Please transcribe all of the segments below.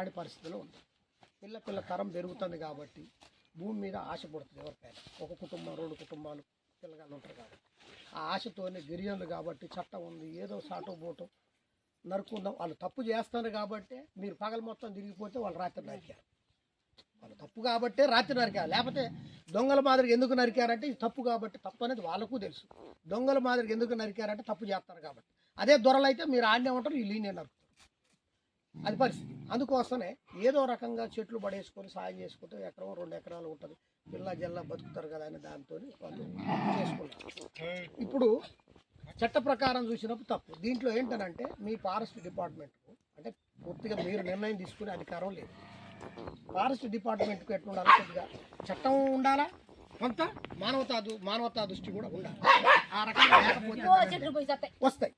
అట్లాంటి పరిస్థితిలో ఉంది. పిల్ల పిల్ల తరం పెరుగుతుంది కాబట్టి భూమి మీద ఆశ పుడుతుంది ఎవరికైనా. ఒక కుటుంబం రెండు కుటుంబాలు పిల్లగాళ్ళు ఉంటారు కాబట్టి. ఆ ఆశతోనే గిరిజనులు కాబట్టి చట్టం ఉంది ఏదో సాటో పోటో నరుకుందాం వాళ్ళు తప్పు చేస్తారు కాబట్టి మీరు పగలు మొత్తం తిరిగిపోతే వాళ్ళు రాత్రి నరికారు. వాళ్ళు తప్పు కాబట్టే రాత్రి నరికారు. లేకపోతే దొంగల మాదిరిగా ఎందుకు నరికారంటే ఇది తప్పు కాబట్టి తప్పు అనేది వాళ్ళకు తెలుసు. దొంగల మాదిరిగా ఎందుకు నరికారంటే తప్పు చేస్తారు కాబట్టి. అదే దొరలైతే మీరు ఆడనే ఉంటారు వీళ్ళు లీనే నరుకుతారు. అది పరిస్థితి. అందుకోసమే ఏదో రకంగా చెట్లు పడేసుకొని సాయం చేసుకుంటే ఎకరం రెండు ఎకరాలు ఉంటుంది. పిల్ల జల్ల బతుకుతారు కదా అని దాంతో వాళ్ళు చేసుకుంటారు ఇప్పుడు చట్ట ప్రకారం చూసినప్పుడు తప్పు. దీంట్లో ఏంటనంటే మీ ఫారెస్ట్ డిపార్ట్మెంట్కు అంటే పూర్తిగా మీరు నిర్ణయం తీసుకునే అధికారం లేదు. ఫారెస్ట్ డిపార్ట్మెంట్కు ఎట్లా ఉండాలి కొద్దిగా? చట్టం ఉండాలా? కొంత మానవతా దు- మానవతా దృష్టి కూడా ఉండాలి. ఆ రకంగా వస్తాయి.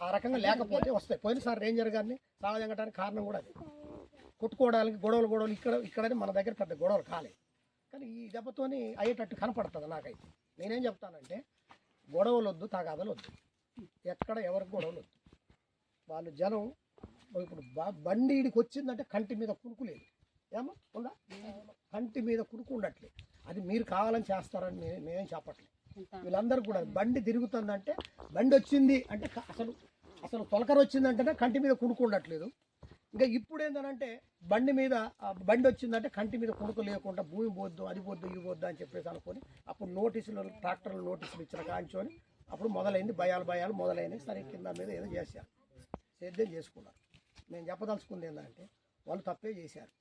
ఆ రకంగా లేకపోతే వస్తాయి. పోయినసారి రేంజర్ గారిని సాగజంగటానికి కారణం కూడా అది. కొట్టుకోవడానికి గొడవలు గొడవలు ఇక్కడ ఇక్కడనే మన దగ్గర పెద్ద గొడవలు కాలేదు కానీ ఈ దెబ్బతోని అయ్యేటట్టు కనపడుతుంది నాకైతే. నేనేం చెప్తానంటే గొడవలు వద్దు తగాదలు వద్దు ఎక్కడ ఎవరికి గొడవలు వద్దు వాళ్ళు జనం ఇప్పుడు బ- బండి ఇడికి వచ్చిందంటే కంటి మీద కురుకు లేదు. ఏమో ఉందా? కంటి మీద కురుకు ఉండట్లేదు. అది మీరు కావాలని చేస్తారని నేనేం చెప్పట్లేదు. వీళ్ళందరూ కూడా బండి తిరుగుతుందంటే బండి వచ్చింది అంటే అసలు అసలు తొలకర వచ్చిందంటేనే కంటి మీద కుడుకుండట్లేదు ఇంకా ఇప్పుడు ఏంటంటే బండి మీద ఆ బండి వచ్చిందంటే కంటి మీద కుడుకు లేకుండా భూమి పోద్దు అది పోద్దు ఇది పోద్దు అని చెప్పేసి అనుకొని అప్పుడు నోటీసులు ట్రాక్టర్లు నోటీసులు ఇచ్చిన కాంచుకొని అప్పుడు మొదలైంది భయాలు భయాలు మొదలైనవి సరే కింద మీద ఏదో చేశారు. సేద్యం చేసుకున్నారు. నేను చెప్పదలుచుకుంది ఏంటంటే వాళ్ళు తప్పే చేశారు.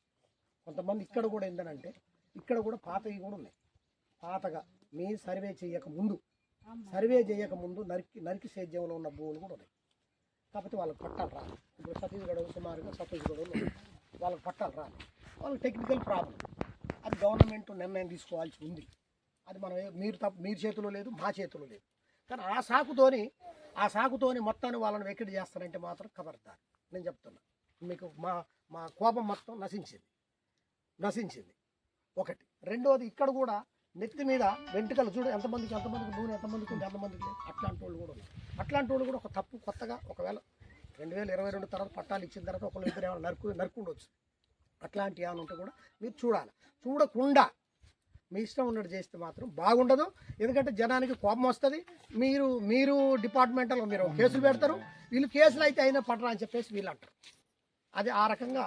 కొంతమంది ఇక్కడ కూడా ఏంటంటే ఇక్కడ కూడా పాతవి కూడా ఉన్నాయి. పాతగా మీ సర్వే చేయక ముందు సర్వే చేయక ముందు నరికి నరికి సేద్యంలో ఉన్న భూములు కూడా ఉన్నాయి. కాకపోతే వాళ్ళకి పట్టాలు రాదు ఇప్పుడు ఛత్తీస్గఢ్ సుమారుగా ఛత్తీస్గఢ్ వాళ్ళకి పట్టాలు రాదు వాళ్ళకి టెక్నికల్ ప్రాబ్లం అది గవర్నమెంట్ నిర్ణయం తీసుకోవాల్సి ఉంది. అది మనం మీరు తప్ప మీరు చేతిలో లేదు మా చేతిలో లేదు. కానీ ఆ సాకుతోని ఆ సాకుతోని మొత్తాన్ని వాళ్ళని వెక్కడి చేస్తారంటే మాత్రం కబర్దారు. నేను చెప్తున్నా. మీకు మా మా కోపం మొత్తం నశించింది. నశించింది. ఒకటి. రెండోది ఇక్కడ కూడా నెత్తి మీద వెంట్రుకలు చూడు ఎంతమందికి ఎంతమందికి భూమి ఎంతమందికి ఉంది ఎంతమందికి లేదు. అట్లాంటి వాళ్ళు కూడా ఉన్నారు. అట్లాంటి వాళ్ళు కూడా ఒక తప్పు కొత్తగా ఒకవేళ రెండు వేల ఇరవై రెండు తర్వాత పట్టాలు ఇచ్చిన తర్వాత ఒకళ్ళు ఇద్దరు ఏమైనా నరుకు నరుకుండొచ్చు. అట్లాంటి ఏమైనా ఉంటే కూడా మీరు చూడాలి. చూడకుండా మీ ఇష్టం ఉన్నట్టు చేస్తే మాత్రం బాగుండదు. ఎందుకంటే జనానికి కోపం వస్తుంది. మీరు మీరు డిపార్ట్మెంటల్ మీరు కేసులు పెడతారు. వీళ్ళు కేసులు అయితే అయినా పట్టరా అని చెప్పేసి వీళ్ళు అంటారు. అది ఆ రకంగా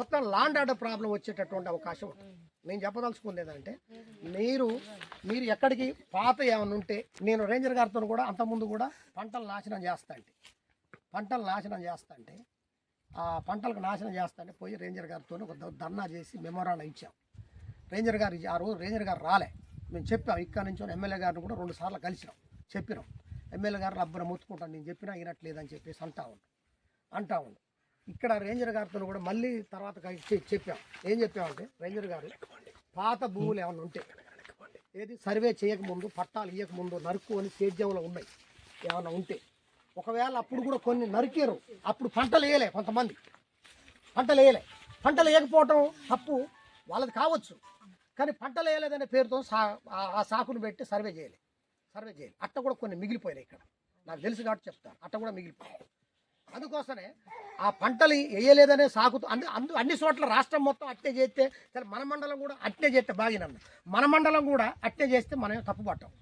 మొత్తం లాండ్ ఆర్డర్ ప్రాబ్లం వచ్చేటటువంటి అవకాశం ఉంటుంది. నేను చెప్పదలుచుకుంది ఏంటంటే మీరు మీరు ఎక్కడికి పాత ఏమైనా ఉంటే నేను రేంజర్ గారితో కూడా అంతకుముందు కూడా పంటలు నాశనం చేస్తా అంటే పంటలు నాశనం చేస్తా అంటే ఆ పంటలకు నాశనం చేస్తా పోయి రేంజర్ గారితో ఒక ధర్నా చేసి మెమోరాండం ఇచ్చాం. రేంజర్ గారు ఆ రోజు రేంజర్ గారు రాలే. మేము చెప్పాం ఇక్కడ నుంచి ఎమ్మెల్యే గారిని కూడా రెండు సార్లు కలిసినాం చెప్పినాం. ఎమ్మెల్యే గారు రబ్బర ముత్తుకుంటాను నేను చెప్పినా అయినట్లేదని చెప్పేసి అంటా ఉండు. అంటా ఉండు. ఇక్కడ రేంజర్ గారితో కూడా మళ్ళీ తర్వాత చెప్పాం. ఏం చెప్పామంటే రేంజర్ గారు పాత భూములు ఏమైనా ఉంటే ఏది సర్వే చేయకముందు పట్టాలు ఇవ్వకముందు నరుకు అని సేద్యంలో ఉన్నాయి. ఏమైనా ఉంటే. ఒకవేళ అప్పుడు కూడా కొన్ని నరికారు. అప్పుడు పంటలు వేయలే కొంతమంది. పంటలు వేయలే. పంటలు వేయకపోవటం తప్పు. వాళ్ళది కావచ్చు. కానీ పంటలు వేయలేదనే పేరుతో సా ఆ- ఆ సాకును పెట్టి సర్వే చేయలే. సర్వే చేయాలి. అట్ట కూడా కొన్ని మిగిలిపోయినాయి ఇక్కడ. నాకు తెలుసు కాబట్టి చెప్తాను. అట్ట కూడా మిగిలిపోయాయి అందుకోసమే ఆ పంటలు వేయలేదనే సాగుతూ అందు అందు అన్ని చోట్ల రాష్ట్రం మొత్తం అట్టే చేస్తే సరే మన మండలం కూడా అట్టే చేస్తే బాగినన్న. మన మండలం కూడా అట్టే చేస్తే మనం తప్పుపట్టాం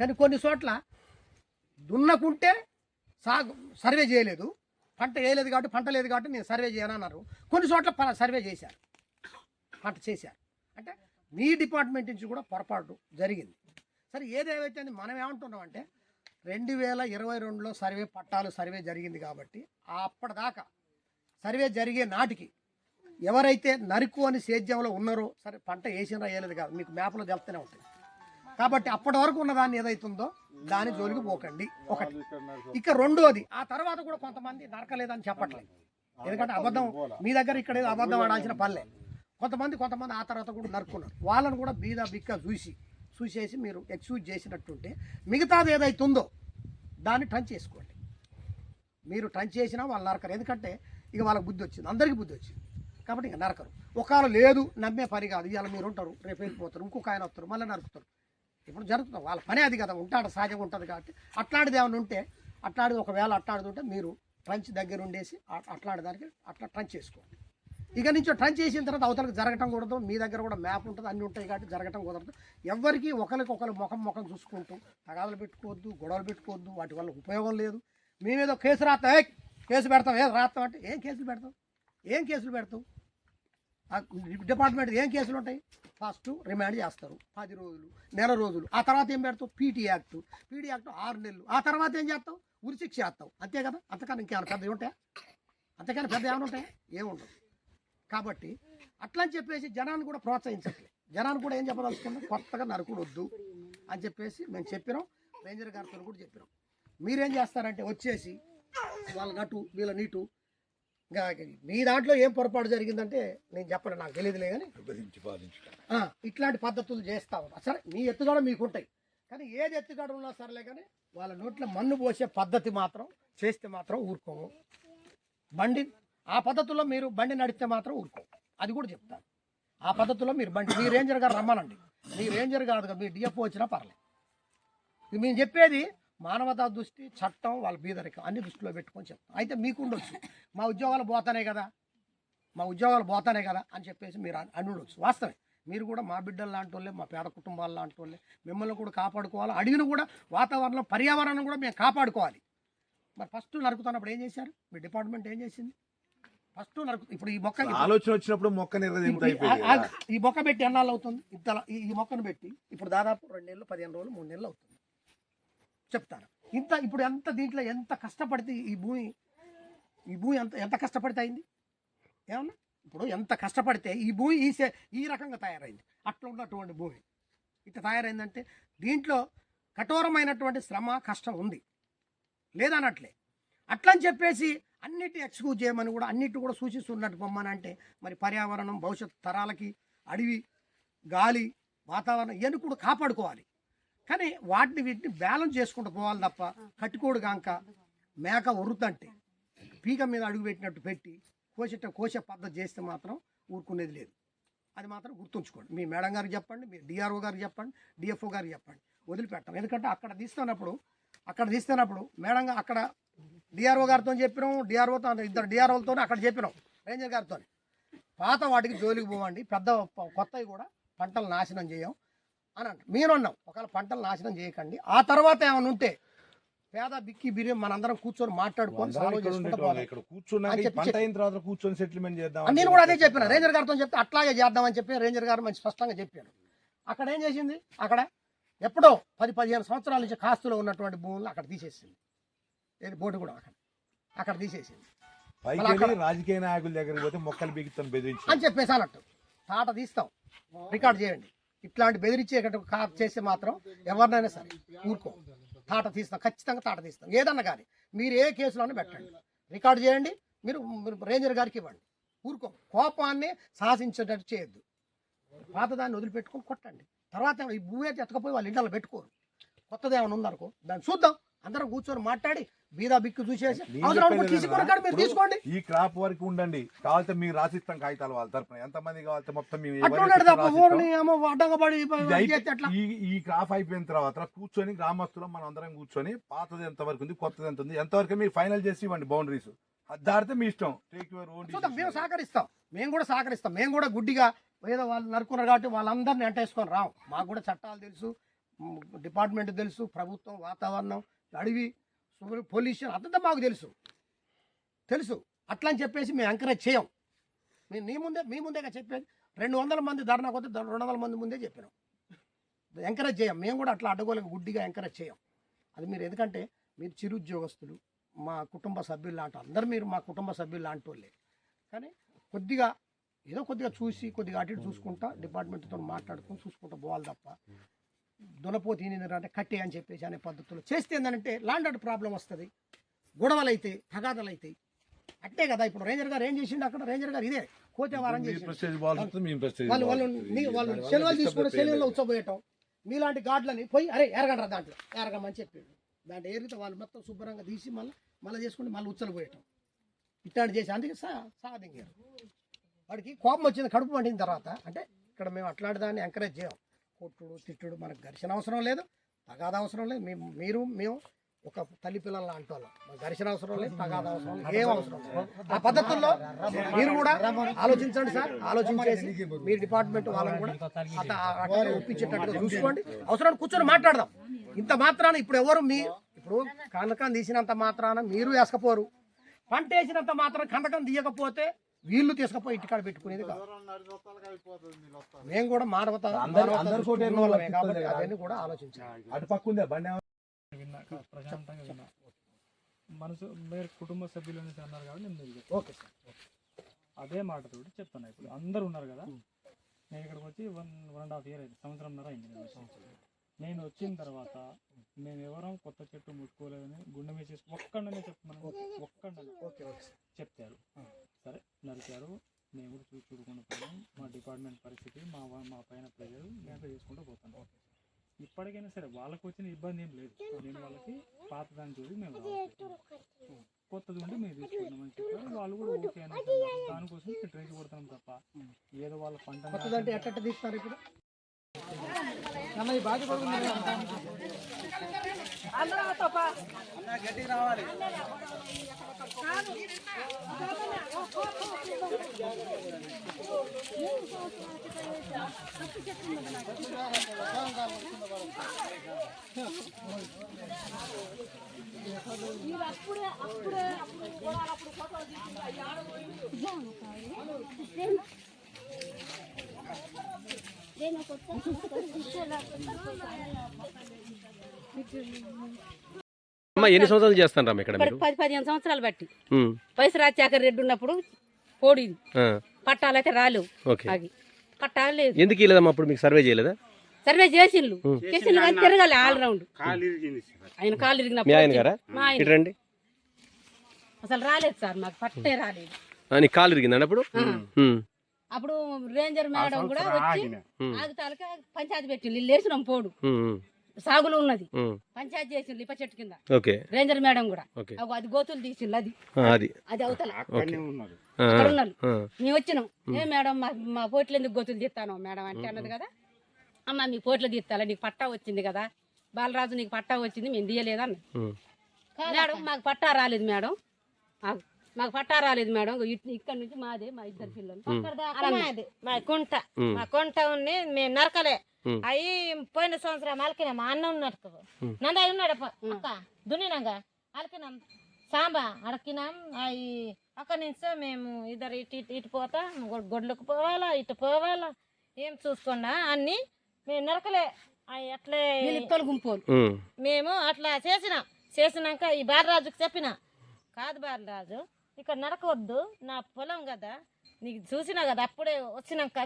కానీ కొన్ని చోట్ల దున్నకుంటే సాగు సర్వే చేయలేదు. పంట వేయలేదు కాబట్టి పంట లేదు కాబట్టి నేను సర్వే చేయను అన్నారు. కొన్ని చోట్ల ప- సర్వే చేశారు. పంట చేశారు. అంటే మీ డిపార్ట్మెంట్ నుంచి కూడా పొరపాటు జరిగింది. సరే ఏదేవైతే అని మనం ఏమంటున్నాం అంటే రెండు వేల ఇరవై రెండులో సర్వే పట్టాలు సర్వే జరిగింది కాబట్టి అప్పటిదాకా సర్వే జరిగే నాటికి ఎవరైతే నరుకు అని సేద్యంలో ఉన్నారో సరే పంట వేసినా వేయలేదు కాదు మీకు మ్యాప్లో తెలుస్తూనే ఉంటుంది కాబట్టి అప్పటి వరకు ఉన్నదాన్ని ఏదైతుందో దాని జోలికి పోకండి. ఒకటి. ఇక రెండోది ఆ తర్వాత కూడా కొంతమంది నరకలేదని చెప్పట్లేదు. ఎందుకంటే అబద్ధం మీ దగ్గర ఇక్కడ ఏదో అబద్ధం ఆడాల్సిన పనిలే కొంతమంది కొంతమంది ఆ తర్వాత కూడా నరుక్కున్నారు. వాళ్ళని కూడా బీద బిక్క చూసి చూసేసి మీరు ఎక్స్క్యూజ్ చేసినట్టుంటే మిగతాది ఏదైతే ఉందో దాన్ని టచ్ చేసుకోండి. మీరు టచ్ చేసినా వాళ్ళు నరకరు. ఎందుకంటే ఇక వాళ్ళకి బుద్ధి వచ్చింది. అందరికీ బుద్ధి వచ్చింది. కాబట్టి ఇక నరకరు. ఒకవేళ లేదు నమ్మే పని కాదు. ఇవాళ మీరు ఉంటారు రేపు వెళ్ళిపోతారు ఇంకొక ఆయన వస్తారు మళ్ళీ నరుకుతారు. ఇప్పుడు జరుగుతుంది. వాళ్ళ పని అది కదా. ఉంటాడు సహజంగా ఉంటుంది కాబట్టి. అట్లాంటిది ఏమైనా ఉంటే అట్లాంటిది ఒకవేళ అట్లాడుతుంటే మీరు ట్రంచ్ దగ్గర ఉండేసి అ- అట్లాంటి దానికి అట్లా ట్రంచ్ చేసుకోండి. ఇక నుంచి ట్రై చేసిన తర్వాత అవతలకు జరగటం కూడదు మీ దగ్గర కూడా మ్యాప్ ఉంటుంది అన్నీ ఉంటాయి కాబట్టి జరగటం కుదరదు. ఎవరికి ఒకరికి ఒకరు ముఖం ముఖం చూసుకుంటూ తగాదలు పెట్టుకోవద్దు గొడవలు పెట్టుకోవద్దు వాటి వల్ల ఉపయోగం లేదు. మేమేదో కేసు రాస్తాం ఏ కేసు పెడతాం ఏ రాస్తాం అంటే ఏం కేసులు పెడతాం ఏం కేసులు పెడతాం డిపార్ట్మెంట్ ఏం కేసులు ఉంటాయి? ఫస్ట్ రిమాండ్ చేస్తారు పది రోజులు నెల రోజులు. ఆ తర్వాత ఏం పెడతావు? PT act. పీటీ యాక్ట్ ఆరు నెలలు. ఆ తర్వాత ఏం చేస్తావు? ఉరిశిక్ష చేస్తావు. అంతే కదా? అంతకన్నా ఇంకేమైనా పెద్ద ఉంటాయా? అంతకన్నా పెద్ద ఏమైనా ఉంటాయా? ఏముండదు కాబట్టి అట్లా అని చెప్పేసి జనాన్ని కూడా ప్రోత్సహించట్లే. జనాన్ని కూడా ఏం చెప్పదలుచుకున్నాం కొత్తగా నరకుడు వద్దు అని చెప్పేసి మేము చెప్పినాం. రేంజర్ గారితో కూడా చెప్పినాం. మీరేం చేస్తారంటే వచ్చేసి వాళ్ళ నటు వీళ్ళ నీటు ఇంకా మీ దాంట్లో ఏం పొరపాటు జరిగిందంటే నేను చెప్పను నాకు తెలియదులే కానీ ఇట్లాంటి పద్ధతులు చేస్తా ఉన్నా. సరే మీ ఎత్తుగడ మీకు ఉంటాయి. కానీ ఏది ఎత్తుగడ ఉన్నా సరేలే కానీ వాళ్ళ నోట్లో మన్ను పోసే పద్ధతి మాత్రం చేస్తే మాత్రం ఊరుకోము. బండి ఆ పద్ధతిలో మీరు బండి నడిస్తే మాత్రం ఊరుకో. అది కూడా చెప్తాను ఆ పద్ధతిలో మీరు బండి మీ రేంజర్ గారు రమ్మనండి మీ రేంజర్ కాదు కదా మీ డిఎఫ్ఓ వచ్చినా పర్లేదు. ఇది మేము చెప్పేది మానవతా దృష్టి చట్టం వాళ్ళ బీదరికం అన్ని దృష్టిలో పెట్టుకొని చెప్తాం. అయితే మీకు ఉండొచ్చు. మా ఉద్యోగాలు పోతానే కదా. మా ఉద్యోగాలు పోతానే కదా అని చెప్పేసి మీరు అని ఉండొచ్చు. వాస్తవే మీరు కూడా మా బిడ్డలు లాంటి వాళ్ళే మా పేద కుటుంబాలు లాంటి వాళ్ళే. మిమ్మల్ని కూడా కాపాడుకోవాలి. అడిగిన కూడా వాతావరణం పర్యావరణం కూడా మేము కాపాడుకోవాలి. మరి ఫస్ట్ నరుకుతున్నప్పుడు ఏం చేశారు? మీ డిపార్ట్మెంట్ ఏం చేసింది? ఫస్ట్ నరుకు ఇప్పుడు ఈ మొక్క ఆలోచన వచ్చినప్పుడు మొక్క ఈ- మొక్క పెట్టి ఎన్నాళ్ళు అవుతుంది? ఇంత ఈ మొక్కను పెట్టి ఇప్పుడు దాదాపు రెండు నెలలు పదిహేను రోజులు మూడు నెలలు అవుతుంది. చెప్తాను. ఇంత ఇప్పుడు ఎంత దీంట్లో ఎంత కష్టపడితే ఈ భూమి ఈ భూమి ఎంత ఎంత కష్టపడితే అయింది? ఏమన్నా? ఇప్పుడు ఎంత కష్టపడితే ఈ భూమి ఈ ఈ రకంగా తయారైంది. అట్లా ఉన్నటువంటి భూమి. ఇట్లా తయారైందంటే దీంట్లో కఠోరమైనటువంటి శ్రమ కష్టం ఉంది. లేదనట్లే. అట్లా అని చెప్పేసి అన్నిటి ఎక్స్క్యూజ్ చేయమని కూడా అన్నిటి కూడా సూచిస్తున్నట్టు పొమ్మని అంటే మరి పర్యావరణం భవిష్యత్ తరాలకి అడవి గాలి వాతావరణం ఇవన్నీ కూడా కాపాడుకోవాలి. కానీ వాటిని వీటిని బ్యాలెన్స్ చేసుకుంటూ పోవాలి తప్ప కట్టుకోడు కాక మేక ఉరుతంటే పీక మీద అడుగు పెట్టినట్టు పెట్టి కోసేట కోసే పద్ధతి చేస్తే మాత్రం ఊరుకునేది లేదు. అది మాత్రం గుర్తుంచుకోండి. మీ మేడం గారికి చెప్పండి మీ డిఆర్ఓ గారికి చెప్పండి డిఎఫ్ఓ గారికి చెప్పండి. వదిలిపెట్టాం. ఎందుకంటే అక్కడ తీస్తున్నప్పుడు అక్కడ తీస్తున్నప్పుడు మేడంగా అక్కడ డిఆర్ఓ గారితో చెప్పినాం డిఆర్ఓతో ఇద్దరు డిఆర్ఓలతో అక్కడ చెప్పినాం రేంజర్ గారితో పాత వాటికి జోలికి పోవండి పెద్ద కొత్తవి కూడా పంటలు నాశనం చేయం అని అంట మీరు అన్నాం ఒకవేళ పంటలు నాశనం చేయకండి. ఆ తర్వాత ఏమైనా ఉంటే పేద బిక్కి బిర్యం మనందరం కూర్చొని మాట్లాడుకొని కూర్చొని సెటిల్మెంట్ చేద్దాం నేను కూడా అదే చెప్పాను. రేంజర్ గారితో చెప్తే అట్లాగే చేద్దామని చెప్పి రేంజర్ గారు మంచి స్పష్టంగా చెప్పాను అక్కడ ఏం చేసింది? అక్కడ ఎప్పుడో పది పదిహేను సంవత్సరాల నుంచి కాస్తులో ఉన్నటువంటి భూములను అక్కడ తీసేసింది. ఏది బోటు కూడా అక్కడ. అక్కడ తీసేసింది. పైకి మళ్ళీ వెళ్ళి రాజకీయ నాయకుల దగ్గరికి పోతే మొక్కలు బిగుతాం బెదిరించి. అని చెప్పేసి అన్నట్టు. తాట తీస్తాం. రికార్డ్ చేయండి. ఇట్లాంటి బెదిరించేటట్టు కా చేస్తే మాత్రం ఎవరినైనా సరే ఊరుకో. తాట తీస్తాం. ఖచ్చితంగా తాట తీస్తాం. ఏదన్నా కానీ మీరు ఏ కేసులోనే పెట్టండి. రికార్డ్ చేయండి. మీరు రేంజర్ గారికి ఇవ్వండి. ఊరుకో. కోపాన్ని సాహసించేటట్టు చేయొద్దు. పాతదాన్ని వదిలిపెట్టుకొని కొట్టండి. తర్వాత ఈ భూమి ఎత్తకపోయి వాళ్ళ ఇంట్లో పెట్టుకోరు. కొత్తది ఏమైనా ఉందనుకో. దాన్ని చూద్దాం. అందరం కూర్చొని మాట్లాడి బీదా బిక్కు చూసేసి మీరు తీసుకోండి. ఈ క్రాప్ వరకు ఉండండి. కావాలంటే మీరు రాసిస్తాం కాగితాలు వాళ్ళ తరపున. ఎంత మంది కావాలంటే మొత్తం ఈ ఈ క్రాప్ అయిపోయిన తర్వాత కూర్చొని గ్రామస్తులం మనం అందరం కూర్చొని పాతది ఎంత వరకు ఉంది కొత్తది ఎంత ఉంది ఎంతవరకు మీరు ఫైనల్ చేసి ఇవ్వండి బౌండరీస్. దాడితే మీ ఇష్టం. టేక్ యువర్ ఓన్ మేము సహకరిస్తాం. మేము కూడా సహకరిస్తాం. మేము కూడా గుడ్డిగా ఏదో వాళ్ళు నరుకున్నారు కాబట్టి వాళ్ళందరినీ ఎంటేసుకొని రాం. మాకు కూడా చట్టాలు తెలుసు డిపార్ట్మెంట్ తెలుసు ప్రభుత్వం వాతావరణం అడవి పొల్యూషన్ అంతా మాకు తెలుసు. తెలుసు. అట్లా అని చెప్పేసి మేము ఎంకరేజ్ చేయం. మేము నీ ముందే మీ ముందేగా చెప్పేది. రెండు వందల మంది ధర్నా కొద్ది రెండు వందల మంది ముందే చెప్పినాం. ఎంకరేజ్ చేయం. మేము కూడా అట్లా అడ్డగోలకు గుడ్డిగా ఎంకరేజ్ చేయం. అది మీరు ఎందుకంటే మీరు చిరుద్యోగస్తులు మా కుటుంబ సభ్యులు లాంటి అందరు మీరు మా కుటుంబ సభ్యులు లాంటి వాళ్ళే. కానీ కొద్దిగా ఏదో కొద్దిగా చూసి కొద్దిగా అటు ఇటు చూసుకుంటా డిపార్ట్మెంట్తో మాట్లాడుకొని చూసుకుంటా పోవాలి తప్ప దునపోతీ అంటే కట్టే అని చెప్పేసి అనే పద్ధతిలో చేస్తే ఏంటంటే ల్యాండ్ ఆర్డర్ ప్రాబ్లం వస్తుంది గొడవలు అయితే తగాదలు అవుతాయి అట్టే కదా ఇప్పుడు రేంజర్ గారు ఏం చేసిండు అక్కడ? రేంజర్ గారు ఇదే కోతే వారం చేసిండు. ప్రెస్టేజ్ బాల్స్ వస్తుంది మేము ప్రెస్టేజ్ వాళ్ళు వాళ్ళు వాళ్ళు సెలవులు తీసుకుంటే సెలవుల్లో ఉచ్చబోయటం. మీలాంటి గాడ్లని పోయి అరే ఎరగంటారు దాంట్లో ఎరగమని చెప్పాడు. దాంట్లో ఏరితే వాళ్ళు మొత్తం శుభ్రంగా తీసి మళ్ళీ మళ్ళీ చేసుకుంటే మళ్ళీ ఉచ్చలు పోయటం ఇట్లాంటి చేసి అందుకే సా వాడికి కోపం వచ్చింది కడుపు పండిన తర్వాత. అంటే ఇక్కడ మేము అట్లాంటి దాన్ని ఎంకరేజ్ చేయం. కొట్టుడు తిట్టుడు మనకు ఘర్షణ అవసరం లేదు తగాద అవసరం లేదు. మేము మీరు మేము ఒక తల్లి పిల్లల లాంటి వాళ్ళం ఘర్షణ అవసరం లేదు తగాద అవసరం లేదు ఏం అవసరం లేదు. ఆ పద్ధతుల్లో మీరు కూడా ఆలోచించండి సార్. ఆలోచించేసి మీ డిపార్ట్మెంట్ వాళ్ళని కూడా అట్లా ఒప్పించేటట్టుగా చూసుకోండి. అవసరం కూర్చొని మాట్లాడదాం. ఇంత మాత్రాన ఇప్పుడు ఎవరు మీ ఇప్పుడు కనకం తీసినంత మాత్రాన మీరు వేసకపోరు. పంట వేసినంత మాత్రం కందకం తీయకపోతే వీళ్ళు తీసుకపోయి ఇంటికాడ పెట్టుకునేది కాదు. మేము కూడా మానవత కాబట్టి అవన్నీ కూడా ఆలోచించాలి. మనసు మీరు కుటుంబ సభ్యులు అన్నారు కాబట్టి నేను. Okay sir. అదే మాటతోటి చెప్తాను ఇప్పుడు. అందరూ ఉన్నారు కదా. నేను ఇక్కడికి వచ్చి one one and half year అయింది. సంవత్సరంన్నర అయింది నేను వచ్చి. నేను వచ్చిన తర్వాత మేము ఎవరం కొత్త చెట్టు ముట్టుకోలేదని గుండె మీద చేసి ఒక్కడనే చెప్తున్నాను. ఒక్కడనే ఓకే. Okay sir. చెప్తారు సరే నరికారు మేము కూడా చూసి చూడకుండా పోయాం మా డిపార్ట్మెంట్ పరిస్థితి మా మా పైన ప్రజలు మేము చేసుకుంటూ పోతాం ఇప్పటికైనా సరే వాళ్ళకి వచ్చిన ఇబ్బంది ఏం లేదు. నేను వాళ్ళకి పాత దాన్ని చూసి మేము. కొత్తది ఉంటే మేము తీసుకుంటామని చెప్పారు. వాళ్ళు కూడా ఓకే. దానికోసం మేము ట్రైన్ కొడతాం తప్ప. ఏదో వాళ్ళ పంట అమ్మ ఎన్ని సంవత్సరాలు చేస్తాను ఇక్కడ పది పదిహేను సంవత్సరాలు బట్టి. వయసు రాజశేఖర రెడ్డి ఉన్నప్పుడు పోడింది. ఆ, పట్టాలైతే రాలేవు అవి. పట్టాలు లేదు ఎందుకు ఇలేదమ్మా అప్పుడు మీకు సర్వే చేయలేదా? సర్వే చేసిండ్లు. చేసిండ్లు కానీ తిరగాలి ఆల్ రౌండ్ ఆయన కాలు మీ ఇరిగినప్పుడు ఆయన గారా? మా ఆయన. ఇటు రండి. అసలు రాలేదు సార్ మాకు పట్టే రాలేదు. ఆ, నీకు కాలు ఇరిగిందండి అప్పుడు? అప్పుడు రేంజర్ మేడం కూడా వచ్చి ఆగుతాలకి పంచాయతీ పెట్టిండు ఇల్లు వేసినాం పోడు. సాగులు ఉన్నది. పంచాయతీ చేసిండ్రు ఇప్ప చెట్టు కింద. ఓకే. రేంజర్ మేడం కూడా. అది గోతులు తీసిండ్రు అది. అది. అది అవతల. అక్కడ ఉన్నారు మేము వచ్చినాం. ఏ మేడం మా మా పోట్లు ఎందుకు గొతులు తీస్తాను మేడం అంటే అన్నది కదా. అమ్మ మీ పోట్లు తీస్తాలా నీకు పట్టా వచ్చింది కదా. బాలరాజు నీకు పట్టా వచ్చింది మేము తీయలేదు అన్న ఉమ్, మేడం మాకు పట్టా రాలేదు మేడం. మాకు- పట్టా రాలేదు మేడం. ఇక్కడ నుంచి మాదే మా ఇద్దరు పిల్లలు. మా కుంట. మా కుంట ఉంది మేము నరకలే. అవి పోయిన సంవత్సరం అలకినా మా అన్న ఉన్నట్టు. నంద ఉన్నాడు అక్క దున్నినాగా. అలకినాం సాంబా అడకినాం అవి అక్కడి నుంచి మేము ఇద్దరు ఇటు ఇటు ఇటు పోతా గొడ్లకు పోవాలా ఇటు పోవాలా ఏం చూసుకున్నా అన్ని మేము నరకలే. అవి అట్లే గుంపోలు. మేము అట్లా చేసినాం చేసినాక ఈ బాలరాజుకి చెప్పిన కాదు బాలరాజు ఇక్కడ నరకవద్దు నా పొలం కదా నీకు చూసినా కదా అప్పుడే వచ్చినాక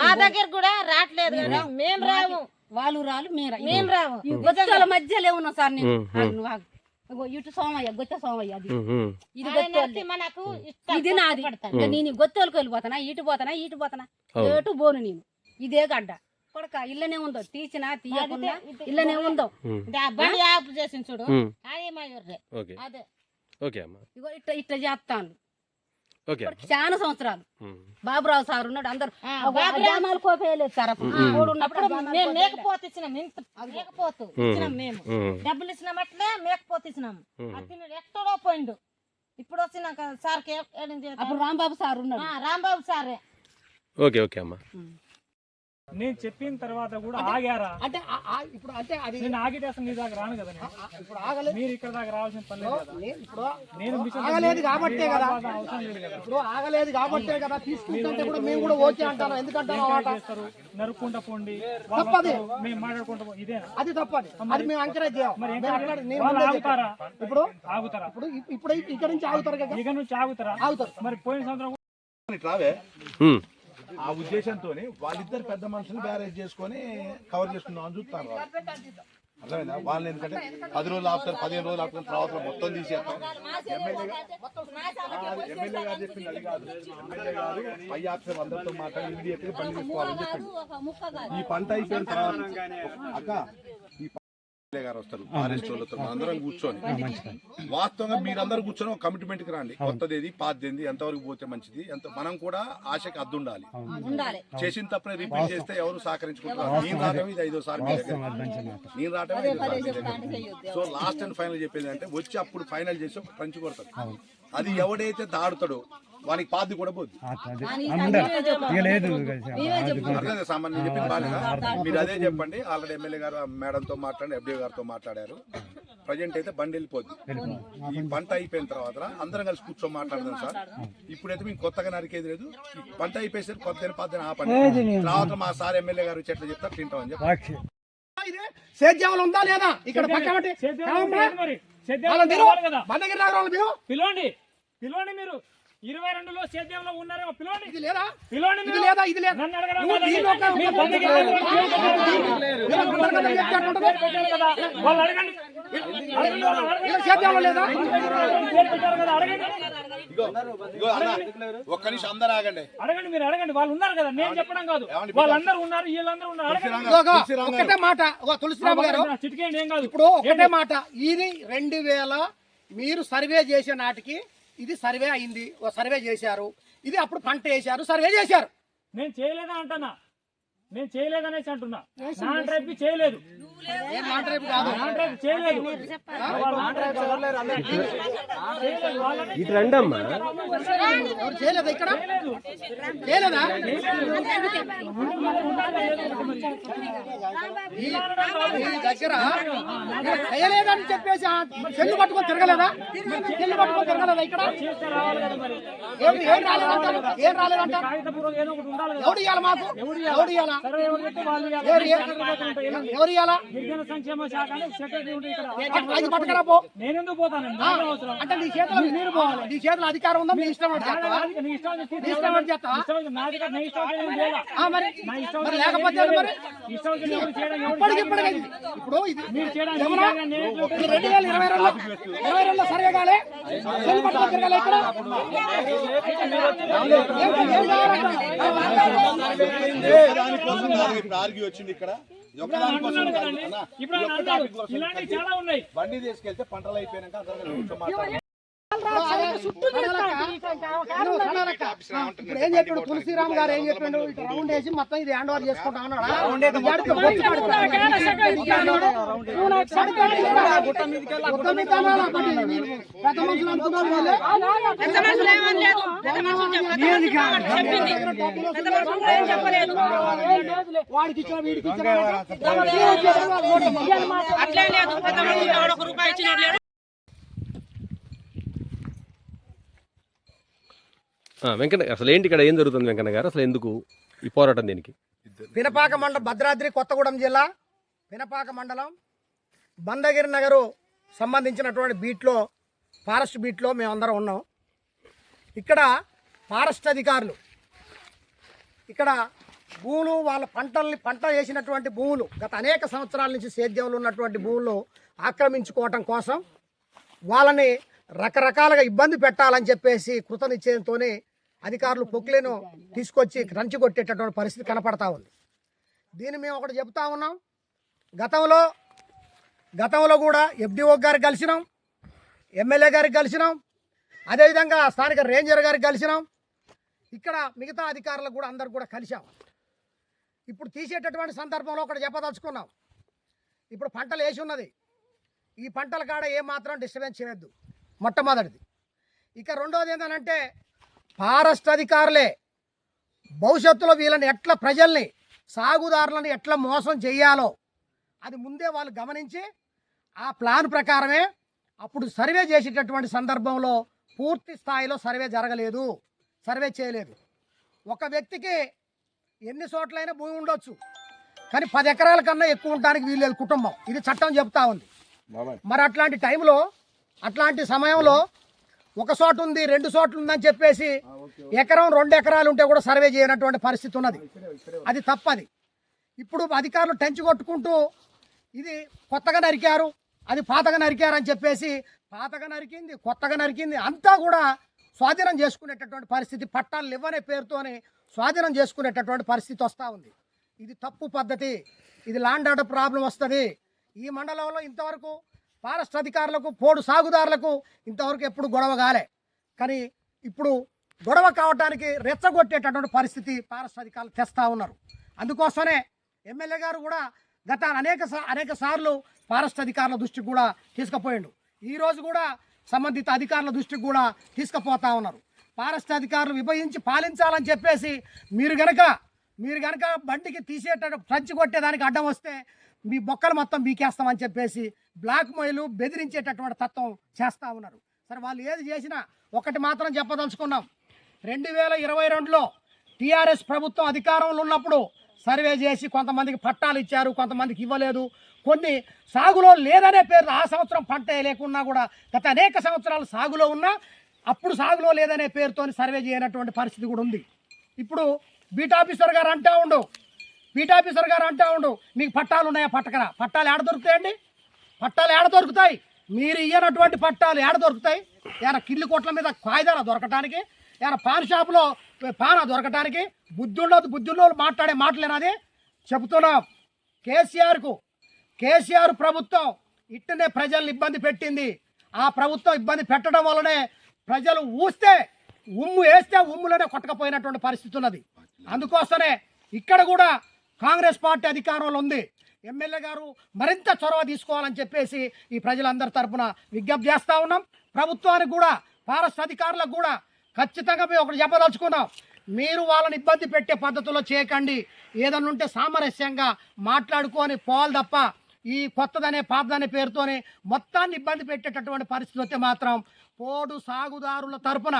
మా దగ్గర కూడా రావట్లేదు మేము రాము. వాళ్ళు రాలు మేము రాము. మధ్యలో ఉన్నాం సార్ నేను? ఇటు సోమయ్య గొత్త సోమయ్య అది. ఇది మనకు ఇది నాది. నేను గొత్తోళ్ళకి వెళ్ళిపోతానా ఇటు పోతానా ఇటు పోతానా. ఏటు బోను నేను. ఇదే గడ్డ. కొడక ఇల్లనే ఉందో తీసినా తీయకుండా ఇల్లనే ఉందో. బండి ఆపు చూడు. అది ఓకే. అదే. ఓకే అమ్మా. ఇగో ఇట్ట ఇట్ట చేస్తాను. చాలా సంవత్సరాలు. బాబురావు సార్ ఉన్నాడు అందరు. జామాలు కోపేయలేదు సార్ ఉన్నప్పుడు మేము. మేకపోతు ఇచ్చినాం ఇంత మేకపోతు ఇచ్చినాం మేము. డబ్బులు ఇచ్చినాం అట్లే మేకపోతు ఇచ్చినాం. ఉమ్. అతను ఎక్కడో పోయిండు. ఇప్పుడు వచ్చినాక సార్కి చేద్దాం? అప్పుడు రాంబాబు సార్ ఉన్నాడు. ఆ, రాంబాబు సారే. ఓకే ఓకే అమ్మా. నేను చెప్పిన తర్వాత కూడా ఆగారా? అంటే ఇప్పుడు అంటే అది నేను ఆగితే అసలు నీ దాకా రాను కదా ఇప్పుడు ఆగలేదు. మీరు ఇక్కడ దాకా రావాల్సిన పని లేదు కదా. నేను ఇప్పుడు నేను ఆగలేదు కాబట్టే కదా. అవసరం లేదు కదా. ఇప్పుడు ఆగలేదు కాబట్టే కదా. తీసుకుంటే కూడా మేము కూడా ఓకే అంటాను ఎందుకంటాను మాట చేస్తారు? నరుక్కుంటా పోండి. తప్పది. మేము మాట్లాడుకుంటా ఇదేనా? అది తప్పది. అది మేము ఎంకరేజ్. ఆగుతారా? ఇప్పుడు ఆగుతారా? ఇప్పుడు ఇప్పుడు ఇక్కడ నుంచి ఆగుతారు కదా. ఇక నుంచి ఆగుతారా? ఆగుతారు. మరి పోయిన సంవత్సరం ఆ ఉద్దేశంతో వాళ్ళిద్దరు పెద్ద మనుషులు బ్యారేజ్ చేసుకొని కవర్ చేసుకుందాం అని చూస్తారు వాళ్ళు. అర్థమైందా? వాళ్ళని ఎందుకంటే పది రోజులు ఆపుతారు పదిహేను రోజులు ఆపుతారు తర్వాత మొత్తం తీసేస్తాం ఎమ్మెల్యే ఎమ్మెల్యే గారు చెప్పింది అది కాదు. ఎమ్మెల్యే గారు పై ఆఫీసర్ అందరితో మాట్లాడి ఇమీడియట్గా పని చేసుకోవాలని చెప్పింది ఈ పంట అయిపోయిన తర్వాత అక్క గారు వస్తారు ఫారెస్ట్ వాళ్ళతో అందరం కూర్చొని. వాస్తవంగా మీరందరూ కూర్చొని ఒక కమిట్మెంట్కి రండి. కొత్తది ఏది పాతది ఎంతవరకు పోతే మంచిది ఎంత మనం కూడా ఆశకి అద్దు ఉండాలి. ఉండాలి. చేసిన తప్పనే రిపీట్ చేస్తే ఎవరు సహకరించుకుంటారు? నేను రావటం ఇది ఐదో సారి మీ దగ్గర. నేను రావటం. సో లాస్ట్ అండ్ ఫైనల్ చెప్పేది అంటే వచ్చి అప్పుడు ఫైనల్ చేసి ఒక పంచి కొడతాడు అది ఎవడైతే దాడుతాడో వానికి పాది కూడా బాగా మీరు అదే చెప్పండి. ఆల్రెడీ ఎమ్మెల్యే గారు మేడంతో మాట్లాడి ఎఫ్డీ గారితో మాట్లాడారు. ప్రజెంట్ అయితే బండి వెళ్ళిపోద్ది. ఈ పంట అయిపోయిన తర్వాత అందరం కలిసి కూర్చొని మాట్లాడదాం సార్. ఇప్పుడైతే మేము కొత్తగా నరికేది లేదు. పంట అయిపోయేసరికి కొత్త పద్ధతి ఆపండి తర్వాత మా సార్ ఎమ్మెల్యే గారు చెట్లు చెప్తారు తింటామని చెప్పి. ఇదే సేద్యంలో ఉందా లేదా? ఇక్కడ. పిలవండి. పిలవండి మీరు. ఇరవై రెండులో సేద్యంలో ఉన్నారేమో పిలవండి ఇది లేదా? పిలవండి ఇది. లేదా? ఇది లేదా? నన్ను అడగడం వెళ్ళి అడగండి. సేద్యంలో లేదా ఒక్క నిమిషం అందరూ ఆగండి. అడగండి మీరు అడగండి. వాళ్ళు ఉన్నారు కదా నేను చెప్పడం కాదు? వాళ్ళందరూ ఉన్నారు వీళ్ళందరూ ఉన్నారు. ఒక్కటే మాట. ఓ తులసిరామ్ గారు చిటికేయండి ఏం కాదు. ఇప్పుడు ఒకటే మాట. ఇది రెండు వేల మీరు సర్వే చేసే నాటికి ఇది సర్వే అయింది ఓ సర్వే చేశారు. ఇది అప్పుడు పంట వేశారు సర్వే చేశారు. నేను చేయలేదా అంటున్నా? నేను చేయలేదనేసి అంటున్నా. నా ట్రైప్ చేయలేదు. ఇటు ఇక్కడ? దగ్గర చేయలేదని చెప్పేసి చెల్లు పట్టుకొని తిరగలేదా? చెల్లు పట్టుకొని తిరగలేదా ఇక్కడ? ఏం ఏం రాలేదంటారు? ఏం రాలేదంటారు? ఎవడు ఇవ్వాలి మాకు? ఎవడు ఇవ్వాలా ఎవరు ఇవ్వాలి. గిరిజన సంక్షేమ శాఖ సెక్రటరీ ఉంటుంది ఇక్కడ పట్టుకురా పో. నేను ఎందుకు పోతానండి నాకు అవసరం. అంటే నీ చేతిలో మీరు పోవాలి. నీ చేతిలో అధికారం ఉందా? మీ ఇష్టం నీ ఇష్టం ఇష్టం మరి నా ఇష్టం మరి వచ్చి లేకపోతే మరి? చేయలేదు. ఇష్టం వచ్చి ఎవరు చేయడం ఎవరు ఇప్పటికి చేయడం ఇప్పటికి ఇప్పుడు ఇది మీరు చేయడానికి రెండు వేల ఇరవై రెండు ఇరవై రెండు సర్వే కాలే. ఇక్కడ. ఏం కావాలంట? కాదు ఇప్పుడు వచ్చింది ఇక్కడ. ఇలాంటివి చాలా ఉన్నాయి. బండి తీసుకెళ్తే పంటలు అయిపోయినాక అందరం. ఇప్పుడు ఏం చెప్పిండు తులసిరామ్ గారు ఏం చెప్పిండు ఇటు రౌండ్ వేసి మొత్తం ఇది హ్యాండ్ ఓవర్ చేసుకుంటా అన్నాడా జాడికి బొచ్చు వాడికి ఇచ్చిన వీడికి ఇచ్చిన అట్లే లేదు పెద్ద మనిషి ఎవడో ఒక రూపాయి ఇచ్చినోడు లేడు ఆ, వెంకన్న అసలు ఏంటి ఇక్కడ ఏం జరుగుతుంది వెంకన్న గారు? అసలు ఎందుకు ఈ పోరాటం దీనికి? పినపాక మండలం భద్రాద్రి కొత్తగూడెం జిల్లా పినపాక మండలం బందగిరి నగరు సంబంధించినటువంటి బీట్లో ఫారెస్ట్ బీట్లో మేమందరం ఉన్నాం. ఇక్కడ ఫారెస్ట్ అధికారులు ఇక్కడ భూములు వాళ్ళ పంటల్ని పంట వేసినటువంటి భూములు గత అనేక సంవత్సరాల నుంచి సేద్యంలో ఉన్నటువంటి భూములు ఆక్రమించుకోవటం కోసం వాళ్ళని రకరకాలుగా ఇబ్బంది పెట్టాలని చెప్పేసి కృత నిశ్చయంతోనే అధికారులు పొక్కులను తీసుకొచ్చి రంచి కొట్టేటటువంటి పరిస్థితి కనపడతా ఉంది. దీన్ని మేము ఒకటి చెప్తా ఉన్నాం. గతంలో గతంలో కూడా ఎఫ్డిఓ గారికి కలిసినాం ఎమ్మెల్యే గారికి కలిసినాం అదేవిధంగా స్థానిక రేంజర్ గారికి కలిసినాం. ఇక్కడ మిగతా అధికారులకు కూడా అందరు కూడా కలిసాం ఇప్పుడు తీసేటటువంటి సందర్భంలో ఒకటి చెప్పదలుచుకున్నాం. ఇప్పుడు పంటలు వేసి ఉన్నది. ఈ పంటల కాడ ఏమాత్రం డిస్టర్బెన్స్ చేయొద్దు. మొట్టమొదటిది. ఇక రెండోది ఏంటంటే ఫారెస్ట్ అధికారులే భవిష్యత్తులో వీళ్ళని ఎట్లా ప్రజల్ని సాగుదారులను ఎట్లా మోసం చేయాలో అది ముందే వాళ్ళు గమనించి ఆ ప్లాన్ ప్రకారమే అప్పుడు సర్వే చేసేటటువంటి సందర్భంలో పూర్తి స్థాయిలో సర్వే జరగలేదు సర్వే చేయలేదు. ఒక వ్యక్తికి ఎన్ని చోట్లైనా భూమి ఉండొచ్చు కానీ పది ఎకరాల కన్నా ఎక్కువ ఉండడానికి వీళ్ళు కుటుంబం. ఇది చట్టం చెప్తా ఉంది. మరి అట్లాంటి టైంలో అట్లాంటి సమయంలో ఒక చోట ఉంది రెండు చోట్ల ఉందని చెప్పేసి ఎకరం రెండు ఎకరాలు ఉంటే కూడా సర్వే చేయనటువంటి పరిస్థితి ఉన్నది. అది తప్పది. ఇప్పుడు అధికారులు టెంచి కొట్టుకుంటూ ఇది కొత్తగా నరికారు అది పాతగా నరికారు అని చెప్పేసి పాతగా నరికింది కొత్తగా నరికింది అంతా కూడా స్వాధీనం చేసుకునేటటువంటి పరిస్థితి పట్టాలు ఇవ్వనే పేరుతోనే స్వాధీనం చేసుకునేటటువంటి పరిస్థితి వస్తూ ఉంది. ఇది తప్పు పద్ధతి. ఇది ల్యాండ్ ఆర్డర్ ప్రాబ్లం వస్తుంది. ఈ మండలంలో ఇంతవరకు ఫారెస్ట్ అధికారులకు పోడు సాగుదారులకు ఇంతవరకు ఎప్పుడు గొడవ కాలే. కానీ ఇప్పుడు గొడవ కావటానికి రెచ్చగొట్టేటటువంటి పరిస్థితి ఫారెస్ట్ అధికారులు తెస్తా ఉన్నారు. అందుకోసమే ఎమ్మెల్యే గారు కూడా గత అనేక సా- అనేక సార్లు ఫారెస్ట్ అధికారుల దృష్టికి కూడా తీసుకుపోయిండు. ఈరోజు కూడా సంబంధిత అధికారుల దృష్టికి కూడా తీసుకుపోతా ఉన్నారు. ఫారెస్ట్ అధికారులు విభజించి పాలించాలని చెప్పేసి మీరు గనక మీరు గనక బండికి తీసేట ఫ్రంచ్ కొట్టేదానికి అడ్డం వస్తే మీ బొక్కలు మొత్తం బీకేస్తామని చెప్పేసి బ్లాక్ మొయిలు బెదిరించేటటువంటి తత్వం చేస్తూ ఉన్నారు. సరే వాళ్ళు ఏది చేసినా ఒకటి మాత్రం చెప్పదలుచుకున్నాం. రెండు వేల ఇరవై రెండులో టీఆర్ఎస్ ప్రభుత్వం అధికారంలో ఉన్నప్పుడు సర్వే చేసి కొంతమందికి పట్టాలు ఇచ్చారు కొంతమందికి ఇవ్వలేదు. కొన్ని సాగులో లేదనే పేరు ఆ సంవత్సరం పంట లేకున్నా కూడా గత అనేక సంవత్సరాలు సాగులో ఉన్నా అప్పుడు సాగులో లేదనే పేరుతో సర్వే చేయనటువంటి పరిస్థితి కూడా ఉంది. ఇప్పుడు బీట్ ఆఫీసర్ గారు అంటా ఉండు బీట్ ఆఫీసర్ గారు అంటా ఉండు మీకు పట్టాలు ఉన్నాయా పట్టకరా? పట్టాలు ఏడ దొరుకుతాయండి? పట్టాలు ఏడ దొరుకుతాయి? మీరు ఇయ్యనటువంటి పట్టాలు ఏడ దొరుకుతాయి? ఏమైనా కిల్లు కోట్ల మీద కాయిదాల దొరకటానికి ఏమైనా పాన్ షాపులో పాన దొరకటానికి బుద్ధి ఉండదు బుద్ధి మాట్లాడే మాటలేనది చెబుతున్నాం. కేసీఆర్కు కేసీఆర్ ప్రభుత్వం ఇట్టనే ప్రజల్ని ఇబ్బంది పెట్టింది. ఆ ప్రభుత్వం ఇబ్బంది పెట్టడం వల్లనే ప్రజలు ఊస్తే ఉమ్ము వేస్తే ఉమ్ములోనే కొట్టకపోయినటువంటి పరిస్థితి ఉన్నది. అందుకోసమే ఇక్కడ కూడా కాంగ్రెస్ పార్టీ అధికారంలో ఉంది. ఎమ్మెల్యే గారు మరింత చొరవ తీసుకోవాలని చెప్పేసి ఈ ప్రజలందరి తరఫున విజ్ఞప్తి చేస్తా ఉన్నాం. ప్రభుత్వానికి కూడా ఫారెస్ట్ అధికారులకు కూడా ఖచ్చితంగా మేము ఒకటి చెప్పదలుచుకున్నాం. మీరు వాళ్ళని ఇబ్బంది పెట్టే పద్ధతిలో చేయకండి. ఏదన్నా ఉంటే సామరస్యంగా మాట్లాడుకొని పోవాలి తప్ప ఈ కొత్తదనే పాతదనే పేరుతోనే మొత్తాన్ని ఇబ్బంది పెట్టేటటువంటి పరిస్థితి వస్తే మాత్రం పోడు సాగుదారుల తరపున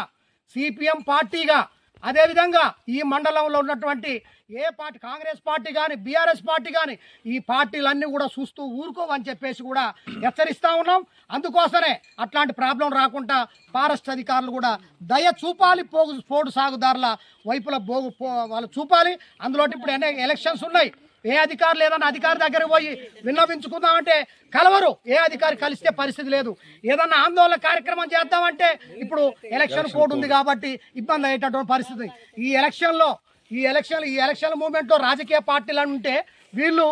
సిపిఎం పార్టీగా అదేవిధంగా ఈ మండలంలో ఉన్నటువంటి ఏ పార్టీ కాంగ్రెస్ పార్టీ కానీ బీఆర్ఎస్ పార్టీ కానీ ఈ పార్టీలన్నీ కూడా చూస్తూ ఊరుకోవని చెప్పేసి కూడా హెచ్చరిస్తూ ఉన్నాం. అందుకోసమే అట్లాంటి ప్రాబ్లం రాకుండా ఫారెస్ట్ అధికారులు కూడా దయ చూపాలి పోగు పోడు సాగుదారుల వైపుల పోగు పో- వాళ్ళు చూపాలి. అందులో ఇప్పుడు అనేక ఎలక్షన్స్ ఉన్నాయి. ఏ అధికారులు ఏదైనా అధికారి దగ్గరికి పోయి విన్నవించుకుందామంటే కలవరు. ఏ అధికారి కలిస్తే పరిస్థితి లేదు. ఏదన్నా ఆందోళన కార్యక్రమం చేద్దామంటే ఇప్పుడు ఎలక్షన్ కోడ్ ఉంది కాబట్టి ఇబ్బంది అయ్యేటటువంటి పరిస్థితి. ఈ ఎలక్షన్లో ఈ ఎలక్షన్ ఈ ఎలక్షన్ మూమెంట్లో రాజకీయ పార్టీలు ఉంటే వీళ్ళు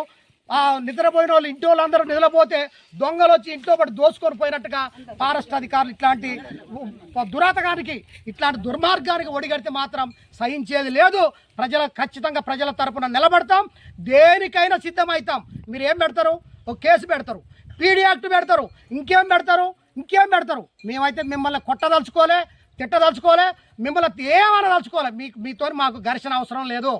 నిద్రపోయిన వాళ్ళు ఇంటి వాళ్ళందరూ నిద్రపోతే దొంగలు వచ్చి ఇంట్లో పడి దోసుకొని పోయినట్టుగా ఫారెస్ట్ అధికారులు ఇట్లాంటి దురాతకానికి ఇట్లాంటి దుర్మార్గానికి ఒడిగడితే మాత్రం సహించేది లేదు. ప్రజల ఖచ్చితంగా ప్రజల తరపున నిలబడతాం. దేనికైనా సిద్ధమవుతాం మీరు ఏం పెడతారు? ఒక కేసు పెడతారు. పీడీ యాక్ట్ పెడతారు. ఇంకేం పెడతారు? ఇంకేం పెడతారు? మేమైతే మిమ్మల్ని కొట్టదలుచుకోలే తిట్టదలుచుకోలే మిమ్మల్ని ఏమైనా దలుచుకోలే మీకు మీతో మాకు ఘర్షణ అవసరం లేదు.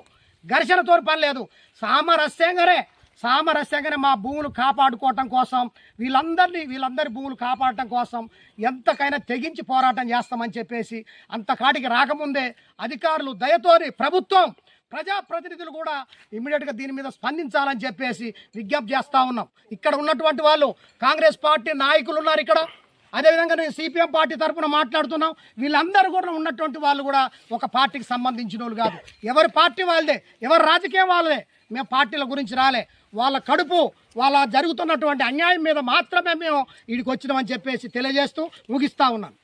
ఘర్షణతో పని లేదు. సామరస్యంగానే సామరస్యంగానే మా భూములు కాపాడుకోవటం కోసం వీళ్ళందరినీ వీళ్ళందరి భూములు కాపాడటం కోసం ఎంతకైనా తెగించి పోరాటం చేస్తామని చెప్పేసి అంతకాటికి రాకముందే అధికారులు దయతోని ప్రభుత్వం ప్రజాప్రతినిధులు కూడా ఇమ్మీడియట్గా దీని మీద స్పందించాలని చెప్పేసి విజ్ఞప్తి చేస్తూ ఉన్నాం. ఇక్కడ ఉన్నటువంటి వాళ్ళు కాంగ్రెస్ పార్టీ నాయకులు ఉన్నారు ఇక్కడ. అదేవిధంగా నేను సిపిఎం పార్టీ తరఫున మాట్లాడుతున్నాం. వీళ్ళందరూ కూడా ఉన్నటువంటి వాళ్ళు కూడా ఒక పార్టీకి సంబంధించిన వాళ్ళు కాదు. ఎవరి పార్టీ వాళ్ళదే? ఎవరి రాజకీయం వాళ్ళదే? మేము పార్టీల గురించి రాలే. వాళ్ళ కడుపు వాళ్ళ జరుగుతున్నటువంటి అన్యాయం మీద మాత్రమే మేము వీడికి వచ్చినామని చెప్పేసి తెలియజేస్తూ ముగిస్తా ఉన్నాను.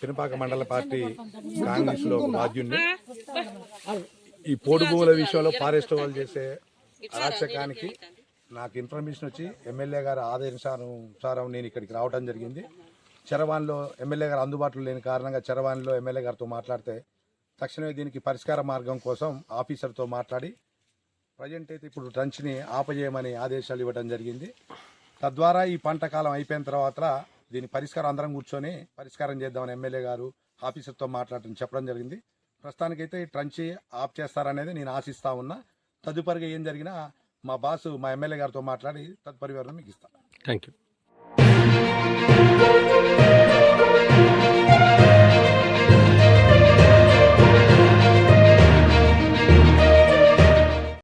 పినపాక మండల పార్టీ కాంగ్రెస్లో బాధ్యుణ్ణి. ఈ పోడు భూముల విషయంలో ఫారెస్ట్ వాళ్ళు చేసే అరాచకానికి నాకు ఇన్ఫర్మేషన్ వచ్చి ఎమ్మెల్యే గారి ఆదేశానుసారం నేను ఇక్కడికి రావడం జరిగింది. చరవాణిలో ఎమ్మెల్యే గారు అందుబాటులో లేని కారణంగా చరవాణిలో ఎమ్మెల్యే గారితో మాట్లాడితే తక్షణమే దీనికి పరిష్కార మార్గం కోసం ఆఫీసర్తో మాట్లాడి ప్రజెంట్ అయితే ఇప్పుడు ట్రంచ్ని ఆపజేయమని ఆదేశాలు ఇవ్వడం జరిగింది. తద్వారా ఈ పంట కాలం అయిపోయిన తర్వాత దీని పరిష్కారం అందరం కూర్చొని పరిష్కారం చేద్దామని ఎమ్మెల్యే గారు ఆఫీసర్తో మాట్లాడటం చెప్పడం జరిగింది. ప్రస్తుతానికైతే ఈ ట్రంచి ఆఫ్ చేస్తారనేది నేను ఆశిస్తా ఉన్నా. తదుపరిగా ఏం జరిగినా మా బాసు మా ఎమ్మెల్యే గారితో మాట్లాడి తదుపరి వివరణ మీకు ఇస్తాను. Thank you